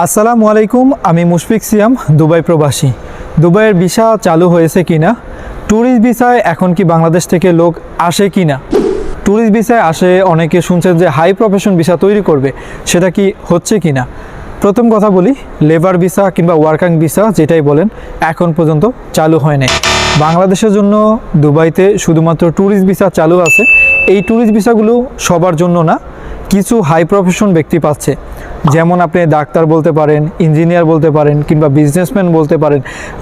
আসসালামু আলাইকুম, আমি মুশফিক সিয়াম, দুবাই প্রবাসী। দুবাইয়ের ভিসা চালু হয়েছে কিনা? ট্যুরিস্ট ভিসায় এখন কি বাংলাদেশ থেকে লোক আসে কি না ট্যুরিস্ট ভিসায় আসে অনেকে শুনছেন যে হাই প্রফেশন ভিসা তৈরি করবে, সেটা কি হচ্ছে কিনা? প্রথম কথা বলি, লেবার ভিসা কিংবা ওয়ার্কিং ভিসা যেটাই বলেন, এখন পর্যন্ত চালু হয় নাই। বাংলাদেশের জন্য দুবাইতে শুধুমাত্র ট্যুরিস্ট ভিসা চালু আছে, এই ট্যুরিস্ট ভিসাগুলো সবার জন্য না কিছু হাই প্রফেশন ব্যক্তি পাচ্ছে। যেমন আপনি ডাক্তার বলতে পারেন ইঞ্জিনিয়ার বলতে পারেন, কিংবা বিজনেসম্যান বলতে পারেন,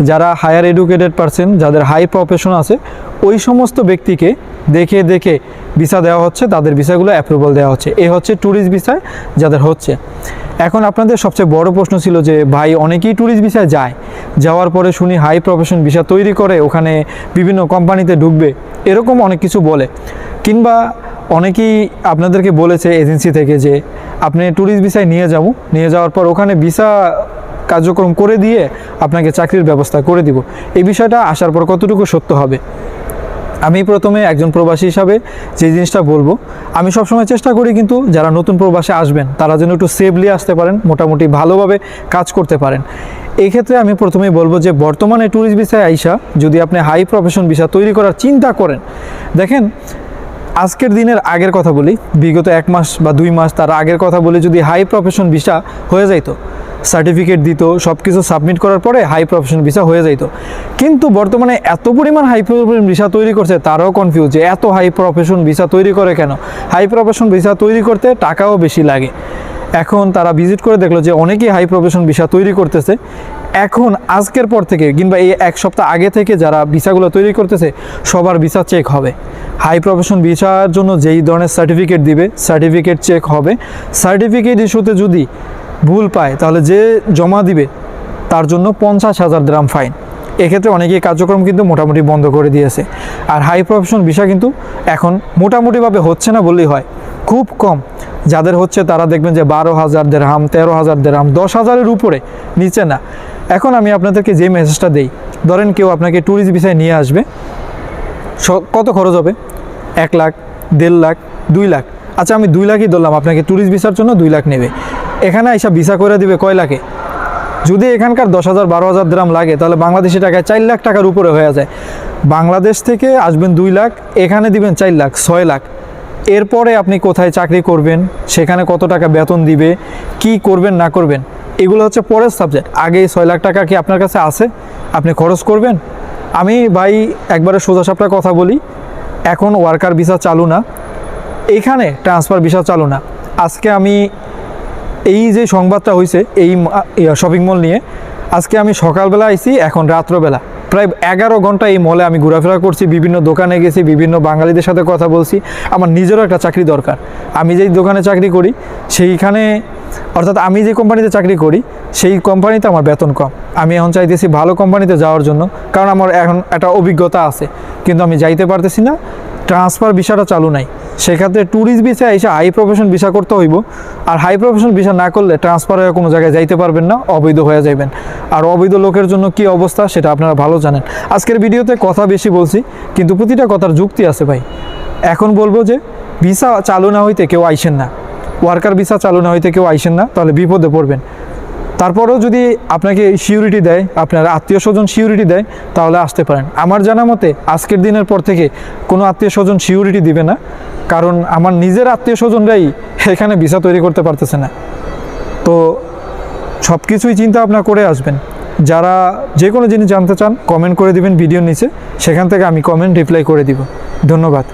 যারা হায়ার এডুকেটেড পারসন যাদের হাই প্রফেশন আছে, ওই সমস্ত ব্যক্তিকে দেখে দেখে ভিসা দেওয়া হচ্ছে, তাদের ভিসাগুলো অ্যাপ্রুভাল দেওয়া হচ্ছে। এ হচ্ছে ট্যুরিস্ট ভিসায় যাদের হচ্ছে। এখন আপনাদের সবচেয়ে বড় প্রশ্ন ছিল যে, ভাই, অনেকেই ট্যুরিস্ট ভিসায় যায়, যাওয়ার পরে শুনি হাই প্রফেশন ভিসা তৈরি করে, ওখানে বিভিন্ন কোম্পানিতে ঢুকবে, এরকম অনেক কিছু বলে। কিংবা অনেকেই আপনাদেরকে বলেছে এজেন্সি থেকে যে, আপনি ট্যুরিস্ট ভিসায় নিয়ে যাব। নিয়ে যাওয়ার পর ওখানে ভিসা কার্যক্রম করে দিয়ে আপনাকে চাকরির ব্যবস্থা করে দিব। এই বিষয়টা আসার পর কতটুকু সত্য হবে? আমি প্রথমে একজন প্রবাসী হিসাবে যে জিনিসটা বলব, আমি সবসময় চেষ্টা করি কিন্তু যারা নতুন প্রবাসে আসবেন, তারা যেন একটু সেফলি আসতে পারেন, মোটামুটি ভালোভাবে কাজ করতে পারেন। এই ক্ষেত্রে আমি প্রথমেই বলব যে, বর্তমানে ট্যুরিস্ট ভিসায় আইসা যদি আপনি হাই প্রফেশন ভিসা তৈরি করার চিন্তা করেন, দেখেন আজকের দিনের আগের কথা বলি, বিগত এক মাস বা দুই মাস তার আগের কথা বলে যদি হাই প্রফেশন ভিসা হয়ে যাইতো সার্টিফিকেট দিত সব কিছু সাবমিট করার পরে হাই প্রফেশন ভিসা হয়ে যাইতো। কিন্তু বর্তমানে এত পরিমাণ হাই প্রফেশন ভিসা তৈরি করছে, তারাও কনফিউজ যে এত হাই প্রফেশন ভিসা তৈরি করে কেন? হাই প্রফেশন ভিসা তৈরি করতে টাকাও বেশি লাগে। এখন তারা ভিজিট করে দেখল যে অনেকেই হাই প্রফেশন ভিসা তৈরি করতেছে। এখন আজকের পর থেকে কিংবা এই এক সপ্তাহ আগে থেকে যারা ভিসাগুলো তৈরি করতেছে, সবার ভিসা চেক হবে। হাই প্রফেশন ভিসার জন্য যেই ধরনের সার্টিফিকেট দিবে সার্টিফিকেট চেক হবে। সার্টিফিকেট ইস্যুতে যদি ভুল পায়, তাহলে যে জমা দিবে, তার জন্য পঞ্চাশ হাজার গ্রাম ফাইন এক্ষেত্রে অনেকেই কার্যক্রম কিন্তু মোটামুটি বন্ধ করে দিয়েছে। আর হাই প্রফেশন ভিসা কিন্তু এখন মোটামুটিভাবে হচ্ছে না বললেই হয়। খুব কম। যাদের হচ্ছে তারা দেখবেন যে বারো হাজার দেড়হাম তেরো হাজার দেড়হাম দশ হাজারের উপরে, নিচে না। এখন আমি আপনাদেরকে যে মেসেজটা দেই, ধরেন কেউ আপনাকে ট্যুরিস্ট ভিসায় নিয়ে আসবে কত খরচ হবে? এক লাখ, দেড় লাখ, দুই লাখ। আচ্ছা আমি দুই লাখই ধরলাম, আপনাকে ট্যুরিস্ট ভিসার জন্য দুই লাখ নেবে। এখানে এসব ভিসা করে দিবে কয় লাখে? যদি এখানকার দশ হাজার, বারো হাজার দ্রাম লাগে, তাহলে বাংলাদেশি টাকায় চার লাখ টাকার উপরে হয়ে যায়। বাংলাদেশ থেকে আসবেন দুই লাখ, এখানে দিবেন চার লাখ, ছয় লাখ। এরপরে আপনি কোথায় চাকরি করবেন, সেখানে কত টাকা বেতন দিবে, কি করবেন, না করবেন, এগুলো হচ্ছে পরের সাবজেক্ট আগে ছয় লাখ টাকা কি আপনার কাছে আছে? আপনি খরচ করবেন? আমি ভাই একবারে সোজা সাপটা কথা বলি, এখন ওয়ার্কার ভিসা চালু না, এখানে ট্রান্সফার ভিসা চালু না। আজকে আমি এই যে সংবাদটা হয়েছে এই শপিং মল নিয়ে, আজকে আমি সকালবেলা আইছি, এখন রাত্রবেলা। প্রায় এগারো ঘণ্টা এই মলে আমি ঘোরাফেরা করছি, বিভিন্ন দোকানে গেছি, বিভিন্ন বাঙালিদের সাথে কথা বলছি। আমার নিজেরও একটা চাকরি দরকার। আমি যেই দোকানে চাকরি করি, সেইখানে অর্থাৎ আমি যে কোম্পানিতে চাকরি করি, সেই কোম্পানিতে আমার বেতন কম। আমি এখন চাইতেছি ভালো কোম্পানিতে যাওয়ার জন্য, কারণ আমার এখন একটা অভিজ্ঞতা আছে। কিন্তু আমি যাইতে পারতেছি না ট্রান্সফার বিষয়টা চালু নাই। সেক্ষেত্রে ট্যুরিস্ট ভিসা এসে হাই প্রফেশন ভিসা করতে হইব। আর হাই প্রফেশন ভিসা না করলে ট্রান্সফার হয়ে কোনো জায়গায় যাইতে পারবেন না, অবৈধ হয়ে যাবেন আর অবৈধ লোকের জন্য কি অবস্থা সেটা আপনারা ভালো জানেন। আজকের ভিডিওতে কথা বেশি বলছি, কিন্তু প্রতিটা কথার যুক্তি আছে ভাই। এখন বলব যে ভিসা চালু না হইতে কেউ আইসেন না। ওয়ার্কার ভিসা চালু না হইতে কেউ আইসেন না, তাহলে বিপদে পড়বেন। তারপরেও যদি আপনাকে সিউরিটি দেয়, আপনার আত্মীয় স্বজন সিউরিটি দেয়, তাহলে আসতে পারেন। আমার জানা মতে, আজকের দিনের পর থেকে কোনো আত্মীয় স্বজন সিউরিটি দিবে না। কারণ আমার নিজের আত্মীয় স্বজনরাই এখানে ভিসা তৈরি করতে পারতেছে না। তো সব কিছুই চিন্তা ভাবনা করে আসবেন। যারা যে কোনো জিনিস জানতে চান কমেন্ট করে দিবেন ভিডিওর নিচে। সেখান থেকে আমি কমেন্ট রিপ্লাই করে দিব। ধন্যবাদ।